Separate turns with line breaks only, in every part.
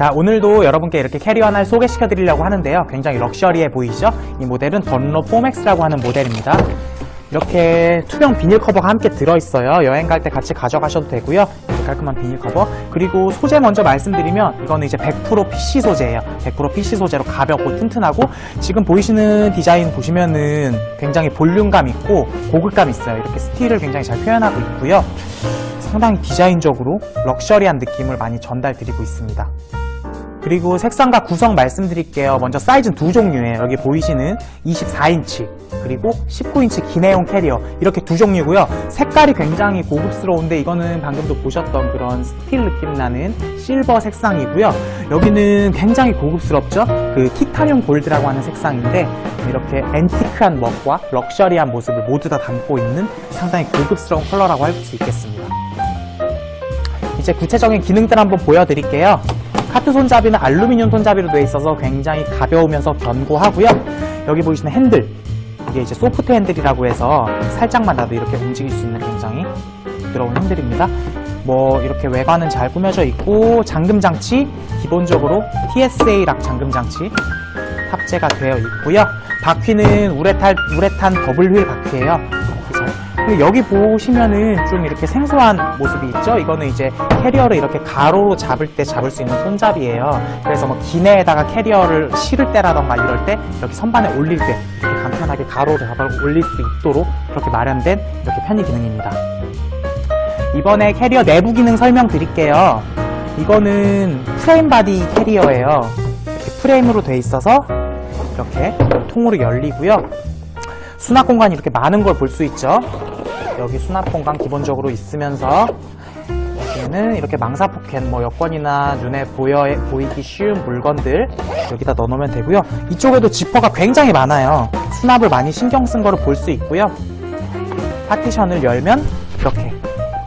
자, 오늘도 여러분께 이렇게 캐리어 하나를 소개시켜 드리려고 하는데요. 굉장히 럭셔리해 보이시죠? 이 모델은 던로 4맥스라고 하는 모델입니다. 이렇게 투명 비닐 커버가 함께 들어있어요. 여행 갈 때 같이 가져가셔도 되고요. 깔끔한 비닐 커버. 그리고 소재 먼저 말씀드리면 이거는 이제 100% PC 소재예요. 100% PC 소재로 가볍고 튼튼하고 지금 보이시는 디자인 보시면은 굉장히 볼륨감 있고 고급감 있어요. 이렇게 스틸을 굉장히 잘 표현하고 있고요. 상당히 디자인적으로 럭셔리한 느낌을 많이 전달 드리고 있습니다. 그리고 색상과 구성 말씀드릴게요. 먼저 사이즈는 두 종류예요. 여기 보이시는 24인치 그리고 19인치 기내용 캐리어 이렇게 두 종류고요. 색깔이 굉장히 고급스러운데 이거는 방금도 보셨던 그런 스틸 느낌 나는 실버 색상이고요. 여기는 굉장히 고급스럽죠. 그 티타늄 골드라고 하는 색상인데 이렇게 앤티크한 멋과 럭셔리한 모습을 모두 다 담고 있는 상당히 고급스러운 컬러라고 할 수 있겠습니다. 이제 구체적인 기능들 한번 보여드릴게요. 카트 손잡이는 알루미늄 손잡이로 되어 있어서 굉장히 가벼우면서 견고하고요. 여기 보이시는 핸들, 이게 이제 소프트 핸들이라고 해서 살짝만 나도 이렇게 움직일 수 있는 굉장히 부드러운 핸들입니다. 뭐 이렇게 외관은 잘 꾸며져 있고 잠금 장치 기본적으로 TSA 락 잠금 장치 탑재가 되어 있고요. 바퀴는 우레탄 우레탄 더블 휠 바퀴예요. 여기 보시면은 좀 이렇게 생소한 모습이 있죠? 이거는 이제 캐리어를 이렇게 가로로 잡을 때 잡을 수 있는 손잡이에요. 그래서 뭐 기내에다가 캐리어를 실을 때라던가 이럴 때 이렇게 선반에 올릴 때 이렇게 간편하게 가로로 잡아 올릴 수 있도록 그렇게 마련된 이렇게 편의 기능입니다. 이번에 캐리어 내부 기능 설명드릴게요. 이거는 프레임 바디 캐리어예요. 이렇게 프레임으로 돼 있어서 이렇게 통으로 열리고요. 수납 공간이 이렇게 많은 걸 볼 수 있죠. 여기 수납 공간 기본적으로 있으면서 여기에는 이렇게 망사 포켓, 뭐 여권이나 눈에 보여 보이기 쉬운 물건들 여기다 넣어놓으면 되고요. 이쪽에도 지퍼가 굉장히 많아요. 수납을 많이 신경 쓴 거를 볼 수 있고요. 파티션을 열면 이렇게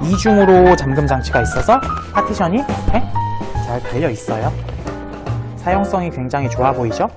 이중으로 잠금 장치가 있어서 파티션이 이렇게 잘 달려 있어요. 사용성이 굉장히 좋아 보이죠?